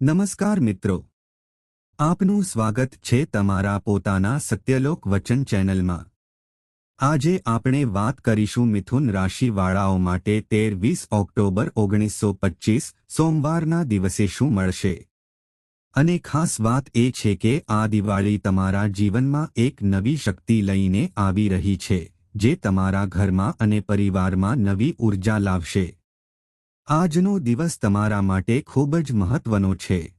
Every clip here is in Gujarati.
નમસ્કાર મિત્રો. આપનું સ્વાગત છે તમારા પોતાના સત્યલોક વચન ચેનલમાં. આજે આપણે વાત કરીશું મિથુન રાશિવાળાઓ માટે તેર વીસ ઓક્ટોબર ઓગણીસો પચ્ચીસ સોમવારના દિવસે શું મળશે? અને ખાસ વાત એ છે કે આ દિવાળી તમારા જીવનમાં એક નવી શક્તિ લઈને આવી રહી છે, જે તમારા ઘરમાં અને પરિવારમાં નવી ઊર્જા લાવશે. આજનો દિવસ તમારા માટે ખૂબ જ મહત્વનો છે.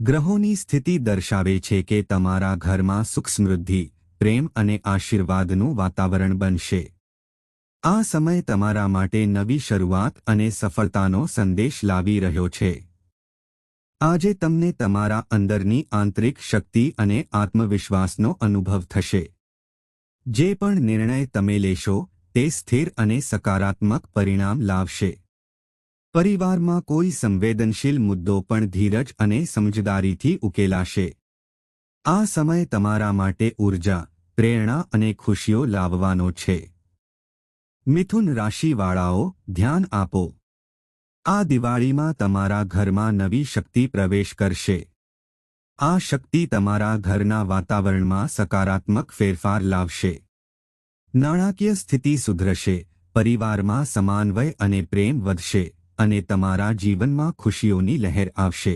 ગ્રહોની સ્થિતિ દર્શાવે છે કે તમારા ઘરમાં સુખ સમૃદ્ધિ, પ્રેમ અને આશીર્વાદનું વાતાવરણ બનશે. આ સમય તમારા માટે નવી શરૂઆત અને સફળતાનો સંદેશ લાવી રહ્યો છે. આજે તમને તમારા અંદરની આંતરિક શક્તિ અને આત્મવિશ્વાસનો અનુભવ થશે. જે પણ નિર્ણય તમે લેશો, તે સ્થિર અને સકારાત્મક પરિણામ લાવશે. પરિવારમાં કોઈ સંવેદનશીલ મુદ્દો પણ ધીરજ અને સમજદારીથી ઉકેલાશે. આ સમય તમારા માટે ઊર્જા પ્રેરણા અને ખુશીઓ લાવવાનો છે. મિથુન રાશિવાળાઓ, ધ્યાન આપો. આ દિવાળીમાં તમારા ઘરમાં નવી શક્તિ પ્રવેશ કરશે. આ શક્તિ તમારા ઘરના વાતાવરણમાં સકારાત્મક ફેરફાર લાવશે. નાણાકીય સ્થિતિ સુધરશે, પરિવારમાં સમાન્વય અને પ્રેમ વધશે. અને તમારા જીવનમાં ખુશીઓની લહેર આવશે.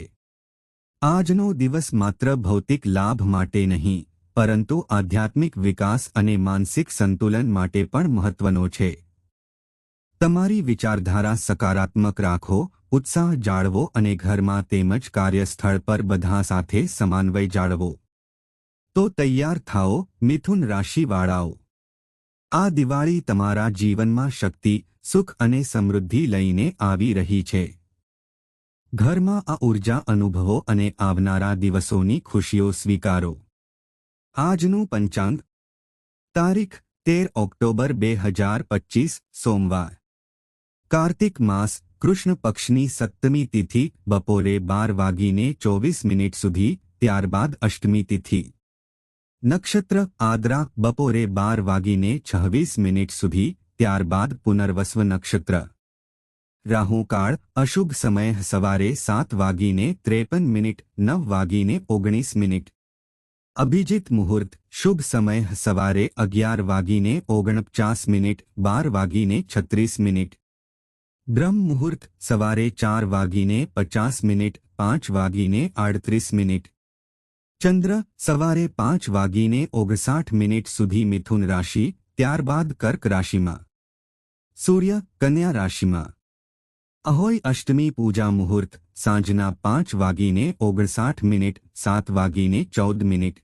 આજનો દિવસ માત્ર ભૌતિક લાભ માટે નહીં, પરંતુ આધ્યાત્મિક વિકાસ અને માનસિક સંતુલન માટે પણ મહત્વનો છે. તમારી વિચારધારા સકારાત્મક રાખો, ઉત્સાહ જાળવો અને ઘરમાં તેમજ કાર્યસ્થળ પર બધા સાથે સમાન્વય જાળવો. તો તૈયાર થાઓ, મિથુન રાશિવાળાઓ. આ દિવાળી તમારા જીવનમાં શક્તિ, સુખ અને સમૃદ્ધિ લઈને આવી રહી છે. ઘરમાં આ ઊર્જા અનુભવો અને આવનારા દિવસોની ખુશીઓ સ્વીકારો. આજનું પંચાંગ. તારીખ, તેર ઓક્ટોબર બે હજાર પચીસ, સોમવાર. કાર્તિક માસ, કૃષ્ણ પક્ષની સપ્તમી તિથિ, બપોરે બાર વાગીને ચોવીસ મિનિટ સુધી, ત્યારબાદ અષ્ટમી તિથિ. નક્ષત્ર આદ્રા બપોરે બાર વાગીને છવ્વીસ મિનિટ સુધી ત્યારબાદ પુનર્વસ્વ નક્ષત્ર રાહુકાળ અશુભ સમય સવારે સાત વાગીને ત્રેપન મિનિટ નવ વાગીને ઓગણીસ મિનિટ અભિજીત મુહૂર્ત શુભ સમય સવારે અગિયાર વાગીને ઓગણપચાસ મિનિટ બાર વાગીને છત્રીસ મિનિટ બ્રહ્મ મુહૂર્ત સવારે ચાર વાગીને પચાસ મિનિટ પાંચ વાગીને આડત્રીસ મિનિટ ચંદ્ર સવારે પાંચ વાગીને ઓગણસાઠ મિનિટ સુધી મિથુન રાશિ, ત્યારબાદ કર્ક રાશિમાં. સૂર્ય કન્યા રાશિમાં. અહોય અષ્ટમી પૂજા મુહૂર્ત, સાંજના પાંચ વાગીને ઓગણસાઠ મિનિટ, સાત વાગીને ચૌદ મિનિટ.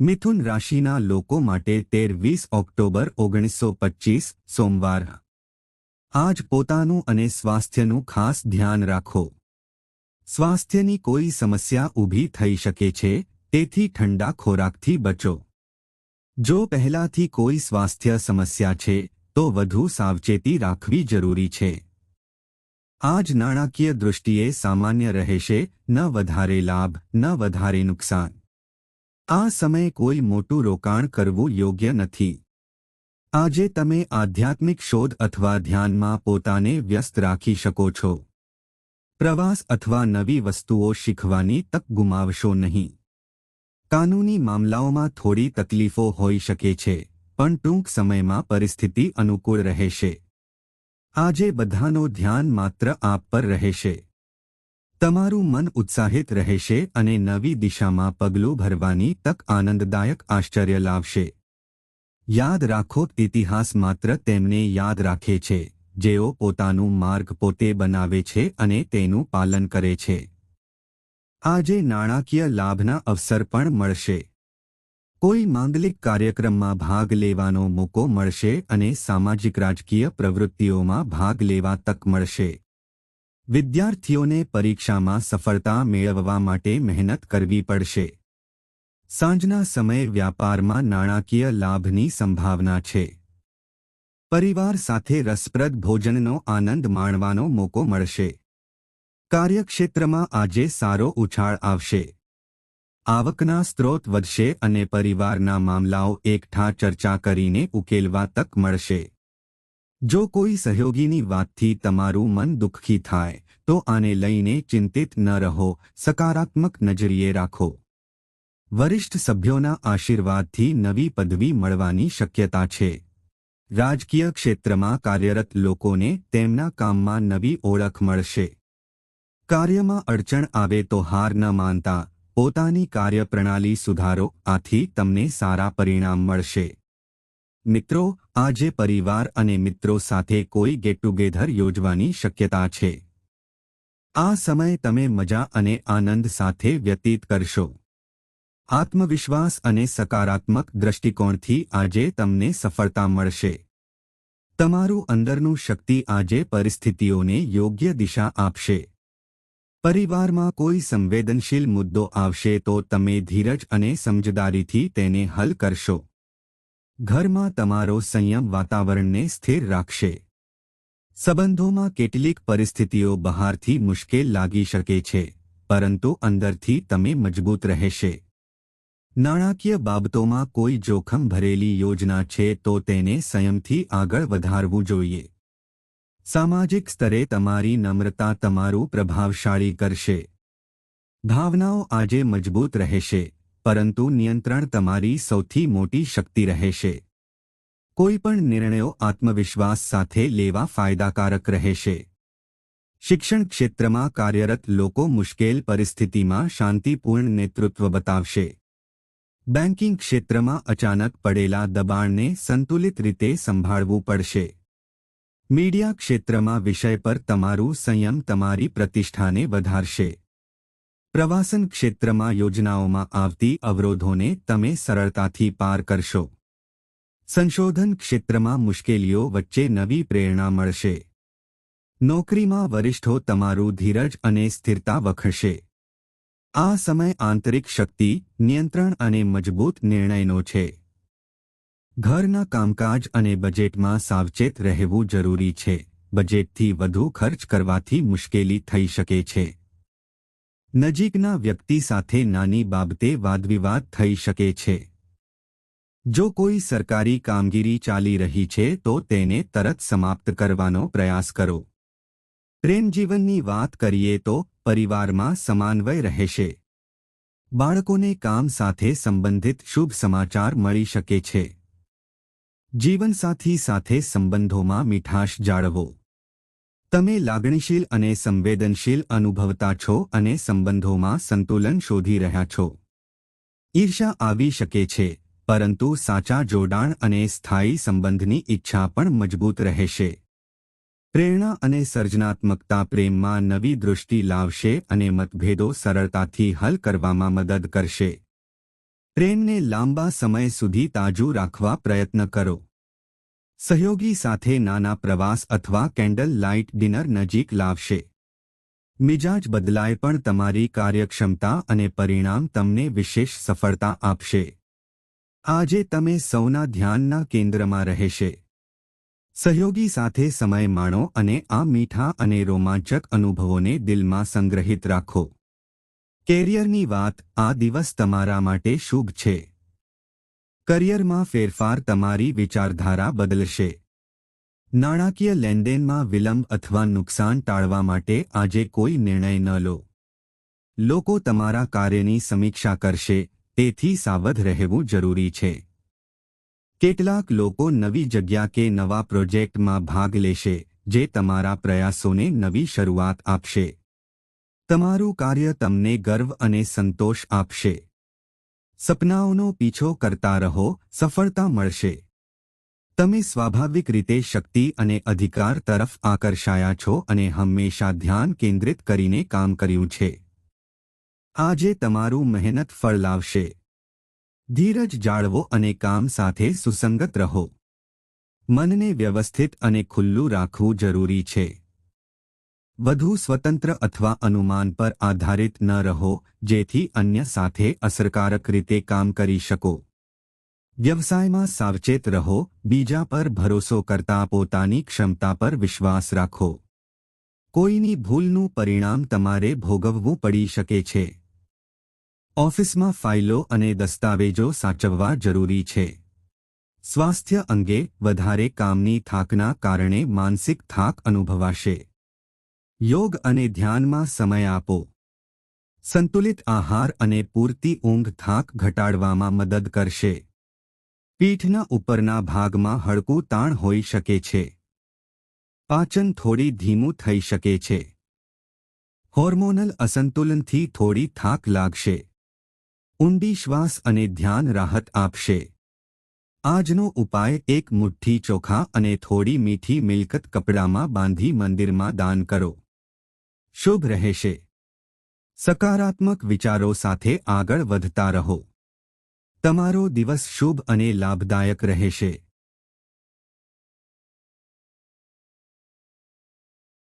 મિથુન રાશિના લોકો માટે તેર વીસ ઓક્ટોબર ઓગણીસો પચ્ચીસ સોમવાર. આજ પોતાનું અને સ્વાસ્થ્યનું ખાસ ધ્યાન રાખો. સ્વાસ્થ્યની કોઈ સમસ્યા ઊભી થઈ શકે છે, તેથી ઠંડા ખોરાકથી બચો. જો પહેલાથી કોઈ સ્વાસ્થ્ય સમસ્યા છે, તો વધુ સાવચેતી રાખવી જરૂરી છે. આજ નાણાકીય દૃષ્ટિએ સામાન્ય રહેશે, ન વધારે લાભ, ન વધારે નુકસાન. આ સમયે કોઈ મોટું રોકાણ કરવું યોગ્ય નથી. આજે તમે આધ્યાત્મિક શોધ અથવા ધ્યાનમાં પોતાને વ્યસ્ત રાખી શકો છો. પ્રવાસ અથવા નવી વસ્તુઓ શીખવાની તક ગુમાવશો નહીં. કાનૂની મામલાઓમાં થોડી તકલીફો હોઈ શકે છે, પણ ટૂંક સમયમાં પરિસ્થિતિ અનુકૂળ રહેશે. આજે બધાનો ધ્યાન માત્ર આપ પર રહેશે. તમારું મન ઉત્સાહિત રહેશે અને નવી દિશામાં પગલું ભરવાની તક આનંદદાયક આશ્ચર્ય લાવશે. યાદ રાખો ઇતિહાસ માત્ર તેમને યાદ રાખે છે. જેઓ પોતાનું માર્ગ પોતે બનાવે છે અને તેનું પાલન કરે છે. આજે નાણાકીય લાભના અવસર પણ મળશે. કોઈ માંગલિક કાર્યક્રમમાં ભાગ લેવાનો મોકો મળશે અને સામાજિક રાજકીય પ્રવૃત્તિઓમાં ભાગ લેવા તક મળશે. વિદ્યાર્થીઓને પરીક્ષામાં સફળતા મેળવવા માટે મહેનત કરવી પડશે. સાંજના સમયે વ્યાપારમાં નાણાકીય લાભની સંભાવના છે. પરિવાર સાથે રસપ્રદ ભોજનનો આનંદ માણવાનો મોકો મળશે. કાર્યક્ષેત્રમાં આજે સારો ઉછાળ આવશે. આવકના સ્ત્રોત વધશે અને પરિવારના મામલાઓ એકઠા ચર્ચા કરીને ઉકેલવા તક મળશે. જો કોઈ સહયોગીની વાતથી તમારું મન દુઃખી થાય, તો આને લઈને ચિંતિત ન રહો, સકારાત્મક નજરીએ રાખો. વરિષ્ઠ સભ્યોના આશીર્વાદથી નવી પદવી મળવાની શક્યતા છે. રાજકીય ક્ષેત્રમાં કાર્યરત લોકોને તેમના કામમાં નવી ઓળખ મળશે. કાર્યમાં અડચણ આવે તો હાર ન માનતા, પોતાની કાર્યપ્રણાલી સુધારો, આથી તમને સારા પરિણામ મળશે. મિત્રો, આજે પરિવાર અને મિત્રો સાથે કોઈ ગેટ ટુગેધર યોજવાની શક્યતા છે. આ સમય તમે મજા અને આનંદ સાથે વ્યતીત કરશો. આત્મવિશ્વાસ અને સકારાત્મક દ્રષ્ટિકોણથી આજે તમને સફળતા મળશે. તમારું અંદરનું શક્તિ આજે પરિસ્થિતિઓને યોગ્ય દિશા આપશે. પરિવારમાં કોઈ સંવેદનશીલ મુદ્દો આવશે તો તમે ધીરજ અને સમજદારીથી તેને હલ કરશો. ઘરમાં તમારો સંયમ વાતાવરણને સ્થિર રાખશે. સંબંધોમાં કેટલીક પરિસ્થિતિઓ બહારથી મુશ્કેલ લાગી શકે છે, પરંતુ અંદરથી તમે મજબૂત રહેશે. નાણાકીય બાબતોમાં કોઈ જોખમ ભરેલી યોજના છે તો તેને સંયમથી આગળ વધારવું જોઈએ. સામાજિક સ્તરે તમારી નમ્રતા તમારું પ્રભાવશાળી કરશે. ભાવનાઓ આજે મજબૂત રહેશે, પરંતુ નિયંત્રણ તમારી સૌથી મોટી શક્તિ રહેશે. કોઈ પણ નિર્ણયો આત્મવિશ્વાસ સાથે લેવા ફાયદાકારક રહેશે. શિક્ષણ ક્ષેત્રમાં કાર્યરત લોકો મુશ્કેલ પરિસ્થિતિમાં શાંતિપૂર્ણ નેતૃત્વ બતાવશે. બેન્કિંગ ક્ષેત્રમાં અચાનક પડેલા દબાણને સંતુલિત રીતે સંભાળવું પડશે. મીડિયા ક્ષેત્રમાં વિષય પર તમારું સંયમ તમારી પ્રતિષ્ઠાને વધારશે. પ્રવાસન ક્ષેત્રમાં યોજનાઓમાં આવતી અવરોધોને તમે સરળતાથી પાર કરશો. સંશોધન ક્ષેત્રમાં મુશ્કેલીઓ વચ્ચે નવી પ્રેરણા મળશે. નોકરીમાં વરિષ્ઠો તમારું ધીરજ અને સ્થિરતા વખશે આ સમય આંતરિક શક્તિ, નિયંત્રણ અને મજબૂત નિર્ણયનો છે. ઘરના કામકાજ અને બજેટમાં સાવચેત રહેવું જરૂરી છે. બજેટથી વધુ ખર્ચ કરવાથી મુશ્કેલી થઈ શકે છે. નજીકના વ્યક્તિ સાથે નાની બાબતે વાદવિવાદ થઈ શકે છે. જો કોઈ સરકારી કામગીરી ચાલી રહી છે, તો તેને તરત સમાપ્ત કરવાનો પ્રયાસ કરો. પ્રેમ જીવનની વાત કરીએ તો પરિવારમાં સમાન્વય રહેશે. બાળકોને કામ સાથે સંબંધિત શુભ સમાચાર મળી શકે છે. જીવનસાથી સાથે સંબંધોમાં મીઠાશ જાળવો. તમે લાગણીશીલ અને સંવેદનશીલ અનુભવતા છો અને સંબંધોમાં સંતુલન શોધી રહ્યા છો. ઈર્ષા આવી શકે છે, પરંતુ સાચા જોડાણ અને સ્થાયી સંબંધની ઈચ્છા પણ મજબૂત રહેશે. પ્રેરણા અને સર્જનાત્મકતા પ્રેમમાં નવી દૃષ્ટિ લાવશે અને મતભેદો સરળતાથી હલ કરવામાં મદદ કરશે. પ્રેમને લાંબા સમય સુધી તાજું રાખવા પ્રયત્ન કરો. સહયોગી સાથે નાના પ્રવાસ અથવા કેન્ડલ લાઇટ ડિનર નજીક લાવશે. મિજાજ બદલાય પણ તમારી કાર્યક્ષમતા અને પરિણામ તમને વિશેષ સફળતા આપશે. આજે તમે સૌના ધ્યાનના કેન્દ્રમાં રહેશે. સહયોગી સાથે સમય માણો અને આ મીઠા અને રોમાંચક અનુભવોને દિલમાં સંગ્રહિત રાખો. કેરિયરની વાત, આ દિવસ તમારા માટે શુભ છે. કરિયરમાં ફેરફાર તમારી વિચારધારા બદલશે. નાણાકીય લેનદેનમાં વિલંબ અથવા નુકસાન ટાળવા માટે આજે કોઈ નિર્ણય ન લો. લોકો તમારા કાર્યની સમીક્ષા કરશે, તેથી સાવધ રહેવું જરૂરી છે. કેટલાક લોકો નવી જગ્યા કે નવા પ્રોજેક્ટમાં ભાગ લેશે, જે તમારા પ્રયાસોને નવી શરૂઆત આપશે. તમારું કાર્ય તમને ગર્વ અને સંતોષ આપશે. સપનાઓનો પીછો કરતા રહો, સફળતા મળશે. તમે સ્વાભાવિક રીતે શક્તિ અને અધિકાર તરફ આકર્ષાયા છો અને હંમેશા ધ્યાન કેન્દ્રિત કરીને કામ કર્યું છે. આજે તમારું મહેનત ફળ લાવશે. ધીરજ જાળવો અને કામ સાથે સુસંગત રહો. મનને વ્યવસ્થિત અને ખુલ્લું રાખવું જરૂરી છે. વધુ સ્વતંત્ર અથવા અનુમાન પર આધારિત ન રહો, જેથી અન્ય સાથે અસરકારક રીતે કામ કરી શકો. વ્યવસાયમાં સાવચેત રહો, બીજા પર ભરોસો કરતા પોતાની ક્ષમતા પર વિશ્વાસ રાખો. કોઈની ભૂલનું પરિણામ તમારે ભોગવવું પડી શકે છે. ઓફિસમાં ફાઇલો અને દસ્તાવેજો સાચવવા જરૂરી છે. સ્વાસ્થ્ય અંગે વધારે કામની થાકના કારણે માનસિક થાક અનુભવાશે. યોગ અને ધ્યાનમાં સમય આપો. સંતુલિત આહાર અને પૂરતી ઊંઘ થાક ઘટાડવામાં મદદ કરશે. પીઠના ઉપરના ભાગમાં હળકું તાણ હોઈ શકે છે. પાચન થોડી ધીમું થઈ શકે છે. હોર્મોનલ અસંતુલનથી થોડી થાક લાગશે. ઊંડી શ્વાસ અને ધ્યાન રાહત આપશે. આજનો ઉપાય એક મુઠ્ઠી ચોખા અને થોડી મીઠી મિલકત કપડામાં બાંધી મંદિરમાં દાન કરો. શુભ રહેશે. સકારાત્મક વિચારો સાથે આગળ વધતા રહો. તમારો દિવસ શુભ અને લાભદાયક રહેશે.